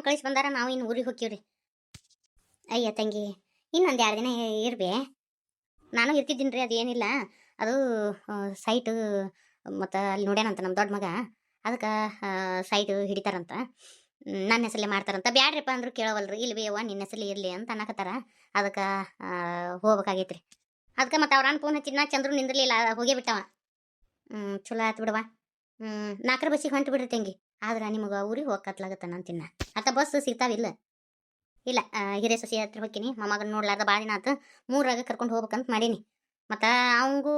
ಮಾವನ್ ಕಳಿಸಿ ಬಂದಾರ, ನಾವು ಇನ್ನು ಊರಿಗೆ ಹೋಗ್ತೀವ್ರಿ. ಅಯ್ಯ ತಂಗಿ, ಇನ್ನೊಂದು ಎರಡು ದಿನ ಇರ್ಬೇ. ನಾನು ಇರ್ತಿದ್ದೀನಿ ರೀ ಏನಿಲ್ಲ ಅದು ಸೈಟ್, ಮತ್ತು ಅಲ್ಲಿ ನೋಡ್ಯಾನಂತ ನಮ್ಮ ದೊಡ್ಡ ಮಗ. ಅದಕ್ಕೆ ಸೈಟ್ ಹಿಡಿತಾರಂತ. ನನ್ನ ಹೆಸರಲ್ಲೇ ಮಾಡ್ತಾರಂತ. ಬ್ಯಾಡ್ರಿಪ್ಪ ಅಂದ್ರು ಕೇಳವಲ್ರಿ. ಇಲ್ಲಿ ಬಿ ಅವ್ವ ನಿನ್ನ ಹೆಸರಲ್ಲಿ ಇರಲಿ ಅಂತ ಅನ್ನಕತ್ತಾರ. ಅದಕ್ಕೆ ಹೋಗ್ಬೇಕಾಗೈತ್ರಿ. ಅದಕ್ಕೆ ಮತ್ತೆ ಅವ್ರ ಫೋನ್ ಹಚ್ಚಿದ್ನ ಚಂದ್ರು ನಿಂದ್ರಲಿಲ್ಲ, ಹೋಗೇ ಬಿಟ್ಟವ. ಚಲೋ ಆಯ್ತು ಬಿಡವ ನಾಲ್ಕರ ಬಸ್ಸಿಗೆ ಹೊಂಟು ಬಿಡ್ರಿ ತಂಗಿ. ಆದ್ರೆ ನಿಮಗೆ ಊರಿಗೆ ಹೋಗತ್ಲಾಗತ್ತ ನಾನು ತಿನ್ನ. ಅತ್ತ ಬಸ್ ಸಿಗ್ತಾವಿಲ್ಲ ಇಲ್ಲ? ಹಿರೇ ಸೊಸಿ ಹತ್ರ ಹೋಗ್ತೀನಿ ಮೊಮ್ಮಗನ ನೋಡ್ಲಾರ್ದ ಭಾಳ ದಿನ ಆತು. ಮೂರಾಗ ಕರ್ಕೊಂಡು ಹೋಗ್ಬೇಕಂತ ಮಾಡೀನಿ. ಮತ್ತು ಅವಂಗೂ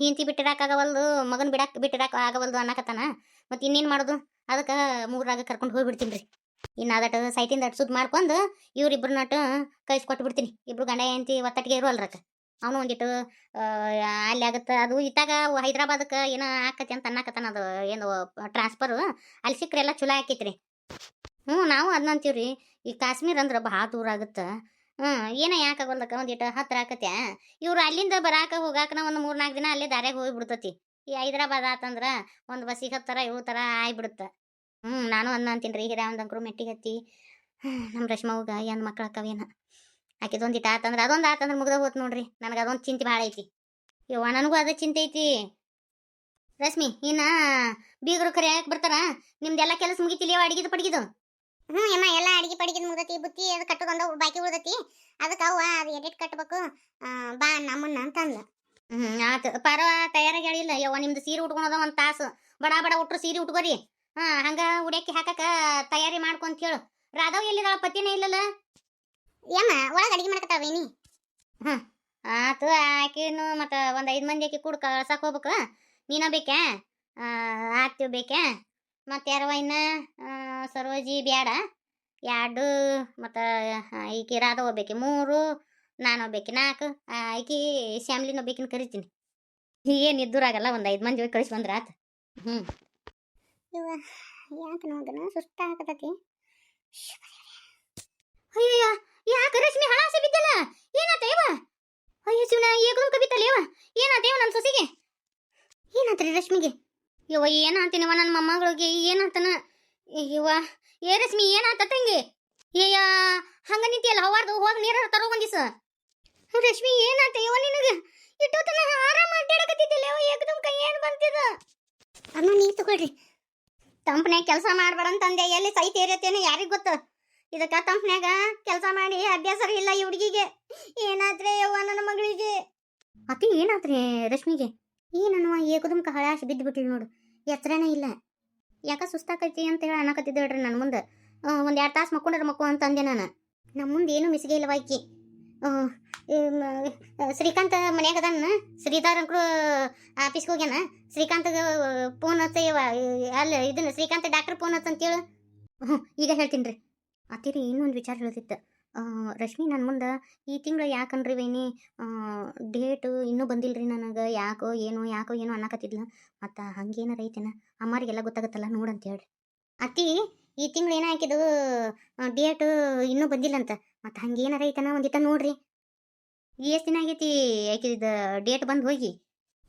ಹಿಂತಿ ಬಿಟ್ಟಿರಾಕಾಗವಲ್ದು ಮಗನ ಬಿಡಾಕ್, ಬಿಟ್ಟಿರಾಕ ಆಗವಲ್ದು ಅನ್ನಕತ್ತಾನ. ಮತ್ತು ಇನ್ನೇನು ಮಾಡೋದು? ಅದಕ್ಕೆ ಮೂರಾಗ ಕರ್ಕೊಂಡು ಹೋಗಿಬಿಡ್ತೀನಿ ರೀ. ಇನ್ನು ಅದಟ ಸೈಟಿಂದ ಅಟ್ ಸುದ್ ಮಾಡ್ಕೊಂಡು ಇವ್ರಿಬ್ರು ನಟ ಕೈಸ್ ಕೊಟ್ಟು ಬಿಡ್ತೀನಿ ಇಬ್ರು ಗಂಡ ಹೆಂಡತಿ ಒತ್ತಟ್ಟಿಗೆ ಇರುವಲ್ರಕ್ಕ. ಅವನು ಒಂದಿಟ್ಟು ಅಲ್ಲಿ ಆಗುತ್ತೆ, ಅದು ಇತ್ತಾಗ ಹೈದ್ರಾಬಾದಕ್ಕೆ ಏನೋ ಆಕತಿ ಅಂತ ಅನ್ನಕತ್ತಾನ ಅದು, ಏನು ಟ್ರಾನ್ಸ್ಫರು ಅಲ್ಲಿ ಸಿಕ್ಕ್ರೆ ಎಲ್ಲ ಚಲೋ ಆಕೈತ್ರಿ. ಹ್ಞೂ, ನಾವು ಅದನ್ನ ಅಂತೀವ್ರಿ. ಈ ಕಾಶ್ಮೀರ ಅಂದ್ರೆ ಭಾಳ ದೂರ ಆಗುತ್ತೆ. ಹ್ಞೂ, ಏನೋ ಯಾಕಾಗಲ್ದಕ್ಕ ಒಂದಿಟ್ಟು ಹತ್ರ ಆಕತ್ಯಾ? ಇವ್ರು ಅಲ್ಲಿಂದ ಬರಾಕ ಹೋಗಾಕನ ಒಂದು ಮೂರು ನಾಲ್ಕು ದಿನ ಅಲ್ಲೇ ದಾರ್ಯಾಗ ಹೋಗಿ ಬಿಡ್ತತಿ ಈ ಹೈದ್ರಾಬಾದ್ ಆತಂದ್ರ ಒಂದು ಬಸ್ಸಿಗೆ ಹತ್ತರ ಇವು ಥರ ಆಗಿಬಿಡುತ್ತೆ ಹ್ಞೂ, ನಾನು ಅನ್ನ ಅಂತೀನಿ ರೀ ಹಿರಿಯ ಒಂದಂಕ್ರು ಮೆಟ್ಟಿಗೆ ಹತ್ತಿ. ನಮ್ಮ ರಶ್ಮವ್ಗ ಏನು ಮಕ್ಳು ಅಕ್ಕವೇನ. ಆಕಿದೊಂದಿಟ್ಟು ಆತಂದ್ರೆ ಅದೊಂದು ಆತಂದ್ರೆ ಮುಗ್ದ ಹೋತ್ ನೋಡ್ರಿ. ನನಗೆ ಅದೊಂದು ಚಿಂತೆ ಭಾಳ ಐತಿ. ಯವ್ವ ನನಗೂ ಅದ ಚಿಂತೆ ಐತಿ. ರಶ್ಮಿ ಇನ್ನ ಬೀಗರು ಕರೆ ಯಾಕೆ ಬರ್ತಾರ? ನಿಮ್ದೆಲ್ಲ ಕೆಲಸ ಮುಗಿತಿಲ್ಲ ಅಡಿಗೆದು ಪಡಿಗಿದು? ಹ್ಞೂ ಅಮ್ಮ ಎಲ್ಲ ಅಡಿಗೆ ಪಡಿಗೆ ಮುಗ್ದತಿ ಬುತ್ತಿ ಅದು ಕಟ್ಟಕೊಂಡು ಬಾಕಿ ಉಳ್ದತಿ. ಅದಕ್ಕೆ ಅವ್ವ ಅದು ಎಡಿಟ್ ಕಟ್ಟಬೇಕು ಬಾ ನಮ್ಮನ್ನ ಅಂತಂದ ಹ್ಞೂ ಆತು ಪರವ ತಯಾರಾಗಿ ಹೇಳಿಲ್ಲ. ಯವ್ವ ನಿಮ್ದು ಸೀರೆ ಉಟ್ಕೊಳೋದ ಒಂದು ತಾಸು. ಬಡ ಬಡ ಉಟ್ರು ಸೀರೆ ಉಟ್ಕೋರಿ. ಹಾಂ ಹಂಗೆ ಉಡ್ಯಾಕಿ ಹಾಕಕ್ಕೆ ತಯಾರಿ ಮಾಡ್ಕೊಂತ ಹೇಳು. ರಾಧವ್ ಎಲ್ಲಿದಾಳ? ಪತಿನೇ ಇಲ್ಲಲ್ಲ? ಏಮ್ಮ ಒಳಗೆ ಅಡಿಗೆ ಮಾಡಕತ್ತಾವ ಏನಿ ಆತು ಆಕಿನು ಮತ್ತು ಒಂದು ಐದು ಮಂದಿ ಆಕಿ ಕೂಡ ಕಳ್ಸಕ್ಕೆ ಹೋಗ್ಬೇಕು. ನೀನ ಬೇಕಾ ಬೇಕ್ಯಾ? ಮತ್ತು ಯಾರವ ಇನ್ನ ಸರೋಜಿ ಬ್ಯಾಡ. ಎರಡು ಮತ್ತು ಈಕಿ ರಾಧ ಹೋಗ್ಬೇಕು ಮೂರು ನಾನು ಹೋಗ್ಬೇಕು ನಾಲ್ಕು ಈಕಿ ಶ್ಯಾಮ್ಲಿನ ಹೋಗ್ಬೇಕಿನ ಕರಿತೀನಿ. ಏನು ಇದ್ದೂರಾಗಲ್ಲ ಒಂದು ಐದು ಮಂದಿ ಹೋಗಿ ಕಳಿಸಿ ಬಂದ್ರೆ ಆತು. ಹ್ಞೂ ಇವ ಯಾಕೆ ನೋದನ ಸುಸ್ತ ಅಯ್ಯಯ್ಯ ಯಾಕೆ ರಶ್ಮಿ ಹಳಾಸೆ ಬಿದ್ದಲ್ಲ? ಏನಾತ ಇವ ಅಯ್ಯೋ ಶಿವನ ಏಕದಂ ಕವಿತಲ್ಲ ಇವ ಏನಾತ ಇವ ನನ್ನ ಸೊಸಿಗೆ? ಏನಾತ್ರಿ ರಶ್ಮಿಗೆ? ಇವ ಏನಾಂತೀನಿವ ನನ್ನ ಮೊಮ್ಮಗಳಿಗೆ? ಏನಾತನ? ಇವ ಏ ರಶ್ಮಿ, ಏನಾತ ತಂಗಿ? ಏಯ ಹಂಗ ನಿಂತಿಯಲ್ಲ, ಹವಾರ್ದು ಹೋಗಿ ನೀರ ತರೋ ಒಂದಿಸ ರಶ್ಮಿ, ಏನಾತ ಇವ ನಿನಗೆ? ಇಟ್ಟೋತನ ಆರಾಮ ಅಡ್ಡಾಡಕತ್ತಿದ್ದಿಲ್ಲ ಯವ್ವ ಏಕದಂ ಕೈ ಏನು ಬಂತಿದ? ಅಮ್ಮ, ನೀ ತಗೊಳ್ರಿ. ತಂಪನೆ ಕೆಲಸ ಮಾಡ್ಬೇಡ ಅಂತಂದೆ ಎಲ್ಲಿ ಸೈಟ್ ಏರತ್ತೇನೆ ಯಾರಿಗೆ ಗೊತ್ತ? ಇದಕ್ಕ ಕಂಪ್ನ್ಯಾಗ ಕೆಲಸ ಮಾಡಿ ಅಭ್ಯಾಸ ಇಲ್ಲ ಈ ಹುಡುಗಿಗೆ. ಏನಾದ್ರೆ ಯವ್ವ ನನ್ನ ಮಗಳಿಗೆ? ಅತಿ ಏನಾತ್ರಿ ರಶ್ಮಿಗೆ? ಏನನ್ನುವ ಏಕದಮ್ಕ ಹಳಾಶ್ ಬಿದ್ದು ಬಿಟ್ಲು ನೋಡು. ಎತ್ತರನೇ ಇಲ್ಲ. ಯಾಕ ಸುಸ್ತಾಕೈತಿ ಅಂತ ಹೇಳಿ ಅನ್ನಕತ್ತಿದ್ದ ಹೇಳ್ರಿ ನನ್ನ ಮುಂದೆ ಒಂದು ಎರಡು ತಾಸು ಮಕ್ಕೊಂಡ್ರೆ ಮಕ್ಕು ಅಂತ ಅಂದೆ ನಾನು. ನಮ್ಮ ಮುಂದೆ ಏನು ಮಿಸಿಗೆ ಈ, ಮ- ಶ್ರೀಕಾಂತ್ ಮನ್ಯಾಗ ಅದಾನ. ಶ್ರೀಧರ್ ಅಂಕ್ರು ಆಫೀಸ್ಗೆ ಹೋಗ್ಯಾನ. ಶ್ರೀಕಾಂತ್ಗೆ ಫೋನ್ ಹಚ್ಚ ಅಲ್ಲ, ಇದನ್ನ ಶ್ರೀಕಾಂತ್ ಡಾಕ್ಟರ್ ಫೋನ್ ಹಚ್ಚ ಅಂತೇಳು ಹ್ಞೂ ಈಗ ಹೇಳ್ತೀನಿ ರೀ. ಅತ್ತಿರಿ ಇನ್ನೊಂದು ವಿಚಾರ ಹೇಳ್ತಿತ್ತು ರಶ್ಮಿ ನನ್ನ ಮುಂದೆ ಈ ತಿಂಗಳು ಯಾಕನ್ರಿ ವೇಣಿ? ಡೇಟು ಇನ್ನೂ ರೀ ನನಗೆ ಯಾಕೋ ಏನೋ ಯಾಕೋ ಏನೋ ಅನ್ನಕತ್ತಿದ್ಲ. ಮತ್ತು ಹಂಗೇನಾರ ಐತೆನ? ಅಮ್ಮಾರಿಗೆಲ್ಲ ಗೊತ್ತಾಗತ್ತಲ್ಲ ನೋಡಂತ ಹೇಳ್ರಿ. ಅತ್ತಿ ಈ ತಿಂಗಳು ಏನೋ ಹಾಕಿದ್ದು? ಡೇಟು ಇನ್ನೂ ಬಂದಿಲ್ಲಂತ. ಮತ್ತು ಹಂಗೇನಾರ ಐತನ? ಒಂದಿಟ ನೋಡ್ರಿ. ಎಷ್ಟು ದಿನ ಆಗೈತಿ ಆಕಿದ ಡೇಟ್ ಬಂದು ಹೋಗಿ?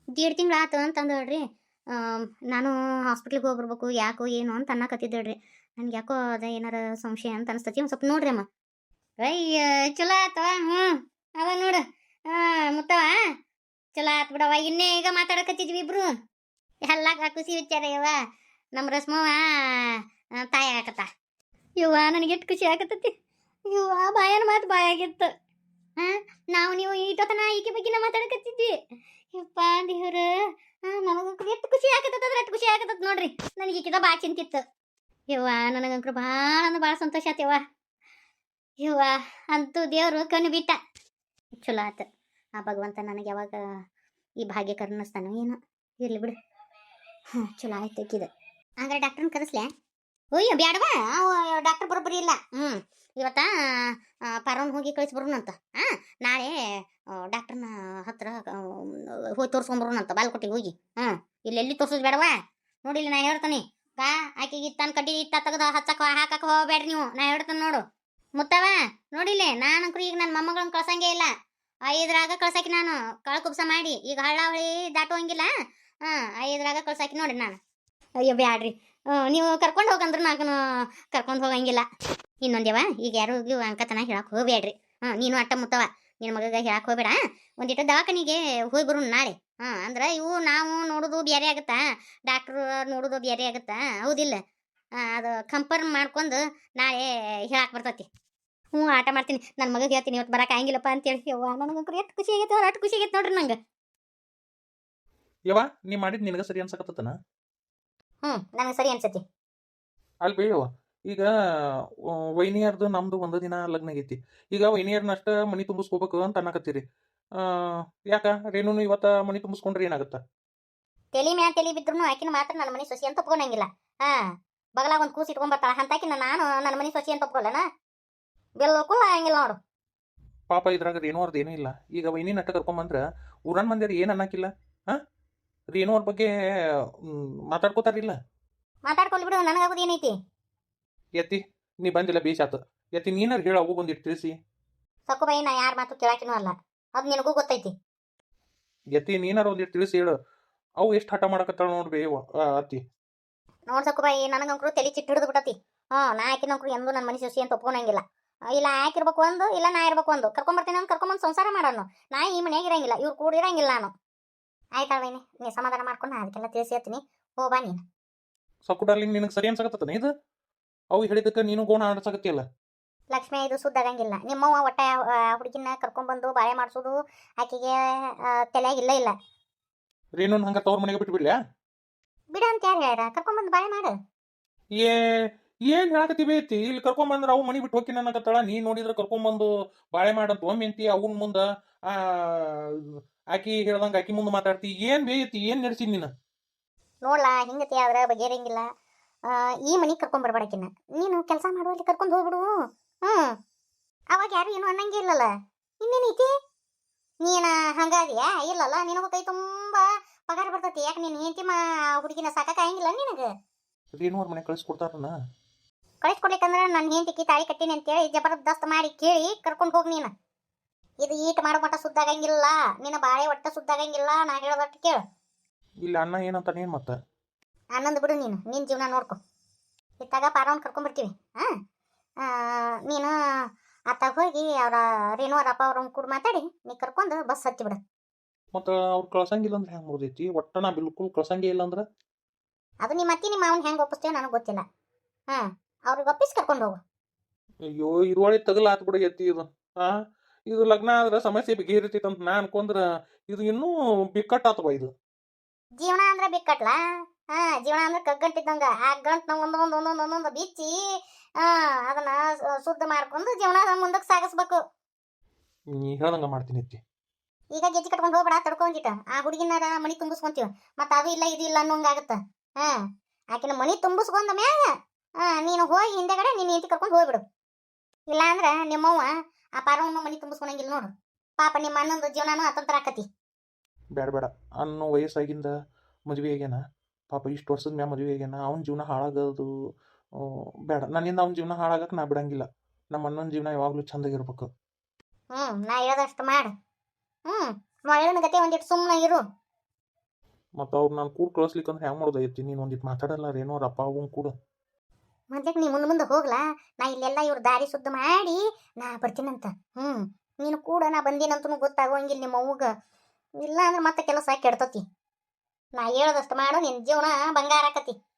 ದೇಡ್ ತಿಂಗಳು ಆತು ಅಂತ ಅಂದು ಹೇಳ್ರಿ. ಆಮ್, ನಾನು ಹಾಸ್ಪಿಟ್ಲಿಗೆ ಹೋಗಿ ಬರ್ಬೇಕು ಯಾಕೋ ಏನು ಅಂತ ಅನ್ನಕತ್ತಿದ್ದೆ ಹೇಳ್ರಿ. ನನ್ಗೆ ಯಾಕೋ ಅದ ಏನಾರ ಸಂಶಯ ಅಂತ ಅನಿಸ್ತತಿ. ಒಂದು ಸ್ವಲ್ಪ ನೋಡ್ರಿ ಅಮ್ಮ. ಅಯ್ಯ ಚಲೋ ಆಯ್ತವ ಹ್ಞೂ ಅವ ನೋಡು. ಮುತ್ತವ ಚಲೋ ಆತ್ ಬಿಡವ ಇನ್ನೇ ಈಗ ಮಾತಾಡಕತ್ತಿದ್ವಿ ಇಬ್ರು. ಎಲ್ಲ ಖುಷಿ ವಿಚಾರ ಯವ್ವ. ನಮ್ಮ ರಸ್ಮವ ತಾಯಿ ಆಗತ್ತ ಯವ್ವ, ನನಗೆ ಎಷ್ಟು ಖುಷಿ ಆಗತ್ತತಿ ಯವ್ವ, ಬಾಯನ ಮಾತು ಬಾಯಾಗಿತ್ತು ಹಾಂ ನಾವು ನೀವು ಈಟತನ ಈಕೆ ಬಗ್ಗೆ ಮಾತಾಡಕತ್ತಿದ್ವಿ. ಯಪ್ಪ ದೇವ್ರ. ನನಗೆ ಎಷ್ಟು ಖುಷಿ ಆಗತ್ತದ ಅದ್ರಷ್ಟು ಖುಷಿ ಆಗತ್ತದ ನೋಡ್ರಿ. ನನಗೆ ಈಕಿದ ಭಾಳ ಚಿಂತಿತ್ತು. ಯವ್ವ ನನಗಂಕ್ರು ಭಾಳ ಅಂದ್ರೆ ಭಾಳ ಸಂತೋಷ ಆತ್ ಯವ್ವ. ಯವ್ವ, ಅಂತೂ ದೇವರು ಕಣ್ಣು ಬಿಟ್ಟ. ಚಲೋ ಆತು. ಆ ಭಗವಂತ ನನಗೆ ಯಾವಾಗ ಈ ಭಾಗ್ಯ ಕರುಣಿಸ್ತಾನೋ ಏನೋ. ಇರ್ಲಿ ಬಿಡು. ಹ್ಞೂ ಚಲೋ ಆಯ್ತು ಇದು. ಅಂದ್ರೆ ಡಾಕ್ಟ್ರನ್ನ ಕರೆಸ್ಲೆ? ಓಯ್ಯ ಬ್ಯಾಡವಾ ಡಾಕ್ಟರ್ ಬರೋಬ್ಬರಿ ಇಲ್ಲ. ಹ್ಞೂ ಇವತ್ತ ಪರವನ್ ಹೋಗಿ ಕಳಿಸ್ಬರೋಣಂತ ಹಾಂ ನಾಳೆ ಡಾಕ್ಟರ್ನ ಹತ್ರ ಹೋಗಿ ತೋರಿಸ್ಕೊಂಬರೋಣಂತ ಬಾಲ್ಕೋಟಿಗೆ ಹೋಗಿ. ಹ್ಞೂ ಇಲ್ಲಿ ಎಲ್ಲಿ ತೋರ್ಸೋದು ಬೇಡವಾ ನೋಡಿಲ್ಲ ನಾ ಹೇಳ್ತಾನೆ. ಕಾ ಆಕೆಗೆ ಇತ್ತಾನ ಕಡ್ಡಿ ಇತ್ತ ತೆಗೆದು ಹಚ್ಚಕ ಹಾಕಕ್ಕೆ ಹೋಗ್ಬೇಡ್ರಿ ನೀವು. ನಾ ಹೇಳ್ತೇನೆ ನೋಡು. ಮುತ್ತವ ನಾನು ನಾನಂಕ್ರು ಈಗ ನನ್ನ ಮೊಮ್ಮಗಳನ್ನ ಕಳ್ಸಂಗೇ ಇಲ್ಲ. ಐದ್ರಾಗ ಕಳ್ಸಾಕಿ ನಾನು. ಕಳ ಕುಬ್ಸ ಮಾಡಿ. ಈಗ ಹಳ್ಳ ಹೊಳಿ ದಾಟುವಂಗಿಲ್ಲ. ಹಾಂ, ಐದ್ರಾಗ ಕಳ್ಸಾಕಿ ನೋಡಿ ನಾನು. ಅಯ್ಯೋ, ಬ್ಯಾಡ್ರಿ. ನೀವು ಕರ್ಕೊಂಡು ಹೋಗಂದ್ರೆ ನಾನು ಕರ್ಕೊಂಡು ಹೋಗಂಗಿಲ್ಲ. ಇನ್ನೊಂದೇವ ಈಗ ಯಾರು ಅಂಕತನ ಹೇಳಕ್ ಹೋಗ್ಬೇಡ್ರಿ ಹಾಂ ನೀನು ಅಟ್ಟ ಮುತ್ತವ ನಿನ್ನ ಮಗಗೆ ಹೇಳಕ್ ಹೋಗ್ಬೇಡ ಒಂದಿಟ್ಟು ದವಾಖಾನಿಗೆ ಹೋಗಿ ಬರೋಣ ನಾಳೆ. ಹಾಂ ಅಂದ್ರೆ ಇವು ನಾವು ನೋಡೋದು ಬೇರೆ ಆಗುತ್ತಾ ಡಾಕ್ಟ್ರು ನೋಡೋದು ಬೇರೆ ಆಗುತ್ತಾ ಹೌದಿಲ್ಲ. ಅದು ಕಂಪೇರ್ ಮಾಡ್ಕೊಂಡು ನಾಳೆ ಹೇಳಕ್ ಬರ್ತೈತಿ. ಹ್ಞೂ ಆಟ ಮಾಡ್ತೀನಿ. ನನ್ನ ಮಗಗೆ ಹೇಳ್ತೀನಿ ಇವತ್ತು ಬರಕ್ಕೆ ಆಗಿಲ್ಲಪ್ಪ ಅಂತೇಳಿ. ಯವ್ವ ನನಗಂಕರು ಎಷ್ಟು ಖುಷಿ ಆಗೈತೆ ಅಷ್ಟು ಖುಷಿ ಆಗೈತೆ ನೋಡ್ರಿ ನಂಗೆ. ಯವ್ವ ನೀ ಮಾಡಿದ್ ನಿನಗೆ ಸರಿ ಅನ್ಸಕತ್ತನ ಹ್ಞೂ ನನಗೆ ಸರಿ ಅನ್ಸತಿ. ಅಲ್ಲಿ ಬೇಯವ್ವ ಈಗ ವೈನಿಯರ್ದು ನಮ್ದು ಒಂದು ದಿನ ಲಗ್ನ ಆಗೈತಿ. ಈಗ ವೈನಿಯರ್ನ ಅಷ್ಟ ಮನಿ ತುಂಬಿಸ್ಕೋಬೇಕು ಅಂತ ಅನ್ನಕತ್ತೀರಿ. ಯಾಕ? ರೇಣುನು ಇವತ್ತ ಮನಿ ತುಂಬಿಸ್ಕೊಂಡ್ರೆ ಏನಾಗತ್ತ? ತಲಿ ಮ್ಯಾ ತಲಿ ಬಿದ್ರು ಆಕಿನ ಮಾತ್ರ ನನ್ನ ಮನಿ ಸೊಸಿ ಅಂತ ಒಪ್ಕೊಂಡಂಗಿಲ್ಲ. ಹಾ ಬಗಲಾಗ ಒಂದು ಕೂಸಿ ಇಟ್ಕೊಂಡ್ ಬರ್ತಾಳ. ಅಂತಾಕಿನ ನಾನು ನನ್ನ ಮನಿ ಸೊಸಿ ಅಂತ ಒಪ್ಕೊಳ್ಳನ ಬೆಲ್ಲಕ್ಕೂ ಹಂಗಿಲ್ಲ ನೋಡು. ಪಾಪ ಇದ್ರಾಗ ರೇಣು ಅವ್ರದ್ದು ಏನೂ ಇಲ್ಲ. ಈಗ ವೈನಿ ನಟ್ಟ ಕರ್ಕೊಂಬಂದ್ರೆ ಊರನ್ ಮಂದಿರ ಏನು ಅನ್ನಕ್ಕಿಲ್ಲ ಹಾ? ರೇಣು ಅವ್ರ ಬಗ್ಗೆ ಮಾತಾಡ್ಕೋತಾರಿಲ್ಲ? ಮಾತಾಡ್ಕೊಳ್ಳಿ ಬಿಡು. ನನಗಾಗೋದು ಏನೈತಿ? ಎತ್ತಿ ನೀ ಬಂದಿಲ್ಲ ಬೇಸಾತ ಎತ್ತಿ ನೀನಾರ ಹೇಳ ಅವು ಬಂದಿಟ್ ತಿಳಿಸಿ. ಸಕುಬಾಯಿ ನಾ ಯಾರ ಮಾತು ಕೇಳಾಕಿನೂ ಅಲ್ಲ. ಅದು ನಿನಗೂ ಗೊತ್ತೈತಿ. ಎತ್ತಿ ನೀನಾರ ಒಂದಿಟ್ಟು ತಿಳಿಸಿ ಹೇಳು. ಅವು ಎಷ್ಟು ಹಠ ಮಾಡಕತ್ತಾಳ ನೋಡ್ಬೇ ಅತ್ತಿ. ನೋಡ್ ಸಕುಬಾಯಿ ನನಗಂಕರು ತಲೆ ಚಿಟ್ಟಿಡ್ದು ಹಿಡಿದು ಬಿಟ್ಟತಿ. ಹಾ ನಾ ಆಕಿನಂಕರು ಎಂದೂ ನನ್ನ ಮನೆ ಸೊಸಿ ಅಂತ ಒಪ್ಕೊಂಡಂಗಿಲ್ಲ ಇಲ್ಲ ಆಕಿರ್ಬೇಕು ಒಂದು ಇಲ್ಲ ನಾ ಇರ್ಬೇಕು ಒಂದು. ಕರ್ಕೊಂಬರ್ತೀನಿ ಅಂತ ಕರ್ಕೊಂಬಂದು ಸಂಸಾರ ಮಾಡೋನು ನಾ ಈ ಮನೆಯಾಗ ಇರಂಗಿಲ್ಲ ಇವ್ರು ಕೂಡ ಇರಂಗಿಲ್ಲ ನಾನು. ಆಯ್ತಾ ವೈನಿ ನೀ ಸಮಾಧಾನ ಮಾಡ್ಕೊಂಡು ನಾ ಅದಕ್ಕೆಲ್ಲ ತಿಳಿಸಿ ಹೇಳ್ತೀನಿ. ಹೋ ಬಾ ನೀನು. ಸಕ್ಕು ಡಾರ್ಲಿಂಗ್ ನಿನಗೆ ಸರಿ ಅನ್ಸಕತ್ತನ ಇದು? ಅವು ಹೇಳಿದಕ್ಕೆ ನೀನು ಗೋಣ ಆಡ್ಸಕತ್ತಿಯಲ್ಲ ಲಕ್ಷ್ಮಿ ಇದು ಸುದ್ದಾಗಂಗಿಲ್ಲ ನಿಮ್ಮವ್ವ ಒಟ್ಟ ಹುಡುಗಿನ ಕರ್ಕೊಂಡ್ಬಂದು ಬಾಳೆ ಮಾಡಿಸೋದು ಆಕೆಗೆ ತಲೆಯಾಗ ಇಲ್ಲ ಇಲ್ಲ. ರೇಣುನ್ ಹಂಗ ತವ್ರ ಮನೆಗೆ ಬಿಟ್ಬಿಡ್ಲ್ಯಾ ಬಿಡ ಅಂತ ಯಾರು ಹೇಳ್ಯಾರ? ಕರ್ಕೊಂಡ್ಬಂದು ಬಾಳೆ ಮಾಡು. ಏ ಏನ್ ಹೇಳಕತ್ತಿ ಬೇತಿ? ಇಲ್ಲಿ ಕರ್ಕೊಂಬಂದ್ರ ಅವು ಮನಿ ಬಿಟ್ಟು ಹೋಗಿನ ಅನ್ನಕತ್ತಾಳ. ನೀ ನೋಡಿದ್ರೆ ಕರ್ಕೊಂಬಂದು ಬಾಳೆ ಮಾಡಂತ ಒಮ್ಮೆ ಅಂತಿ ಅವನ್ ಮುಂದ ಆ ಆಕಿ ಹೇಳ್ದಂಗ ಆಕಿ ಮುಂದೆ ಮಾತಾಡ್ತಿ. ಏನ್ ಬೇಯತಿ ಏನ್ ನಡೆಸಿ ನೀನು? ನೋಡ್ಲಾ ಹಿಂಗತಿ ಆದ್ರೆ ಬಗೆಹರಂಗಿಲ್ಲ ಈ ಮನೆಗೆ ಕರ್ಕೊಂಡ್ ಬರ್ಬೇಡಕಿನ್ನ ನೀನು ಕೆಲಸ ಮಾಡುವಲ್ಲಿ ಕರ್ಕೊಂಡು ಹೋಗ್ಬಿಡು. ಹ್ಞೂ. ಅವಾಗ ಯಾರು ಏನು ಅನ್ನಂಗೆ ಇಲ್ಲಲ್ಲ. ಇನ್ನೇನೈತಿ? ನೀನ ಹಂಗಾದಿಯಾ ಇಲ್ಲಲ್ಲ ನಿನಗೂ ಕೈ ತುಂಬಾ ಪಗಾರ ಬರ್ತೈತಿ. ಯಾಕೆ ನೀನು ಹೆಂಡತಿ ಮಾ ಹುಡುಗಿನ ಸಾಕಾಗಂಗಿಲ್ಲ ನಿನಗೆ? ರೇಣು ಅವ್ರ ಮನೆ ಕಳಿಸ್ಕೊಡ್ತಾರಣ್ಣ ಕಳಿಸ್ಕೊಡ್ಲಿಕ್ಕಂದ್ರೆ ನನ್ನ ಹೆಂಡತಿಗೆ ತಾಳಿ ಕಟ್ಟಿನಿ ಅಂತೇಳಿ ಜಬರ್ದಸ್ತ್ ಮಾಡಿ ಕೇಳಿ ಕರ್ಕೊಂಡು ಹೋಗಿ ನೀನು. ಇದು ಈಟ್ ಮಾಡೋ ಮಟ್ಟ ಸುದ್ದಾಗಂಗಿಲ್ಲ. ನಿನ್ನ ಬಾಳೆ ಒಟ್ಟ ಸುದ್ದಾಗಂಗಿಲ್ಲ. ನಾ ಹೇಳೋದಟ್ಟು ಕೇಳು. ಇಲ್ಲ ಅಣ್ಣ ಏನಂತಾನೆ ಏನ್ ಮತ್ತ? ಆನಂದ್ ಬಿಡು ನೀನು. ನಿನ್ನ ಜೀವನ ನೋಡ್ಕೊ. ಇತ್ತಾಗ ಪಾರವನ್ ಕರ್ಕೊಂಡ್ಬಿಡ್ತೀವಿ ಹಾಂ? ನೀನು ಆತಾಗ ಹೋಗಿ ಅವರ ರೇಣು ಅವ್ರ ಅಪ್ಪ ಅವ್ರ ಕೂಡ ಮಾತಾಡಿ ನೀ ಕರ್ಕೊಂಡು ಬಸ್ ಹತ್ತಿ ಬಿಡು. ಮತ್ತೆ ಅವ್ರು ಕಳ್ಸಂಗಿಲ್ಲ ಅಂದ್ರೆ ಹೆಂಗ್ ಮುಗ್ದೈತಿ? ಒಟ್ಟ ನಾ ಬಿಲ್ಕುಲ್ ಕಳ್ಸಂಗೇ ಇಲ್ಲ ಅಂದ್ರೆ? ಅದು ನಿಮ್ಮ ಅತ್ತಿ ನಿಮ್ಮ ಅವನ್ ಹೆಂಗೆ ಒಪ್ಪಿಸ್ತೇವೆ ನನಗೆ ಗೊತ್ತಿಲ್ಲ. ಹಾಂ ಅವ್ರಿಗೆ ಒಪ್ಪಿಸಿ ಕರ್ಕೊಂಡು ಹೋಗು. ಅಯ್ಯೋ ಇರುವಳಿ ತಗಲಾತ್ ಬಿಡ ಎತ್ತಿ ಇದು. ಹಾ? ಇದು ಲಗ್ನ ಆದ್ರೆ ಸಮಸ್ಯೆ ಬಗೆಹರಿತೈತಿ ಅಂತ ನಾ ಅನ್ಕೊಂಡ್ರೆ ಇದು ಇನ್ನೂ ಬಿಕ್ಕಟ್ಟಾತವ ಇದು. ಜೀವನ ಅಂದ್ರೆ ಬಿಕ್ಕಟ್ಲ? ಹಾ ಜೀವನ ಅಂದ್ರೆ ಕಗ್ಗಂಟಿದ್ದಂಗ ಆ ಗಂಟ್ ಒಂದೊಂದು ಒಂದೊಂದು ಒಂದೊಂದು ಬಿಚ್ಚಿ ಅದನ್ನ ಶುದ್ಧ ಮಾಡ್ಕೊಂಡು ಜೀವನ ಮುಂದಕ್ಕೆ ಸಾಗಿಸ್ಬೇಕು. ನೀ ಹೇಳ್ದಂಗ ಮಾಡ್ತೀನಿ ಅತ್ತಿ. ಈಗ ಗೆಜ್ಜೆ ಕಟ್ಕೊಂಡು ಹೋಗ್ಬೇಡ ತಡ್ಕೊಂಡಿಟ್ಟ ಆ ಹುಡುಗಿನಾರ ಮನಿ ತುಂಬಿಸ್ಕೊಂತೀವಿ. ಮತ್ತೆ ಅದು ಇಲ್ಲ ಇದು ಇಲ್ಲ ಅನ್ನೋಂಗಾಗತ್ತ. ಹಾ ಆಕಿನ ಮನಿ ತುಂಬಿಸ್ಕೊಂಡ ಮ್ಯಾಗ ಹಾ ನೀನು ಹೋಗಿ ಹಿಂದೆಗಡೆ ನೀನು ಹೆಂಡತಿ ಕರ್ಕೊಂಡು ಹೋಗ್ಬಿಡು. ಇಲ್ಲ ಅಂದ್ರೆ ನಿಮ್ಮವ್ವ ಆ ಪಾರವನ್ನ ಮನಿ ತುಂಬಿಸ್ಕೊಳಂಗಿಲ್ಲ ನೋಡು. ಪಾಪ ನಿಮ್ಮ ಅಣ್ಣಂದು ಜೀವನನೂ ಅತಂತ್ರ ಆಕತಿ. ಬೇಡ ಬೇಡ ಅನ್ನೋ ವಯಸ್ಸಾಗಿಂದ ಮದುವೆ ಆಗ್ಯಾನ. ಪಾಪ ಇಷ್ಟು ವರ್ಷದ ಮ್ಯಾ ಮದುವೆ ಆಗ್ಯಾನ. ಅವ್ನ ಜೀವನ ಹಾಳಾಗೋದು ಬೇಡ ನನ್ನಿಂದ ಅವ್ನ ಜೀವನ ಹಾಳಾಗಕ್ಕೆ ನಾ ಬಿಡಂಗಿಲ್ಲ. ನಮ್ಮ ಅಣ್ಣನ ಜೀವನ ಯಾವಾಗಲೂ ಚಂದಾಗಿರ್ಬೇಕು ಹ್ಮ್ ನಾ ಹೇಳದಷ್ಟು ಮಾಡು. ಹ್ಮ್ ಮಗಳನ ಗತೆ ಒಂದಿಟ್ಟು ಸುಮ್ಮನೆ ಇರು. ಮತ್ತು ಅವ್ರು ನಾನು ಕೂಡ ಕಳಿಸ್ಲಿಕ್ಕಂದ್ರೆ ಹೆಂಗ್ ಮಾಡೋದೈತಿ ನೀನು ಒಂದಿಟ್ಟು ಮಾತಾಡಲ್ಲ ರೇನೋ ಅವ್ರ ಅಪ್ಪ ಅವನ್ ಕೂಡ. ನೀ ಮುಂದೆ ಮುಂದೆ ಹೋಗ್ಲಾ? ನಾ ಇಲ್ಲೆಲ್ಲ ಇವ್ರ ದಾರಿ ಶುದ್ಧ ಮಾಡಿ ನಾ ಬರ್ತೀನಂತ. ಹ್ಮ್ ನೀನು ಕೂಡ ನಾ ಬಂದೀನಂತನೂ ಗೊತ್ತಾಗೋಂಗಿಲ್ಲ ನಿಮ್ಮ ಅವ್ವಗ. ಇಲ್ಲ ಅಂದ್ರೆ ಮತ್ತೆ ಕೆಲಸ ಕೆಡ್ತತಿ? ನಾ ಹೇಳದಷ್ಟು ಮಾಡು ನಿನ್ನ ಜೀವನ ಬಂಗಾರ ಆಕತಿ.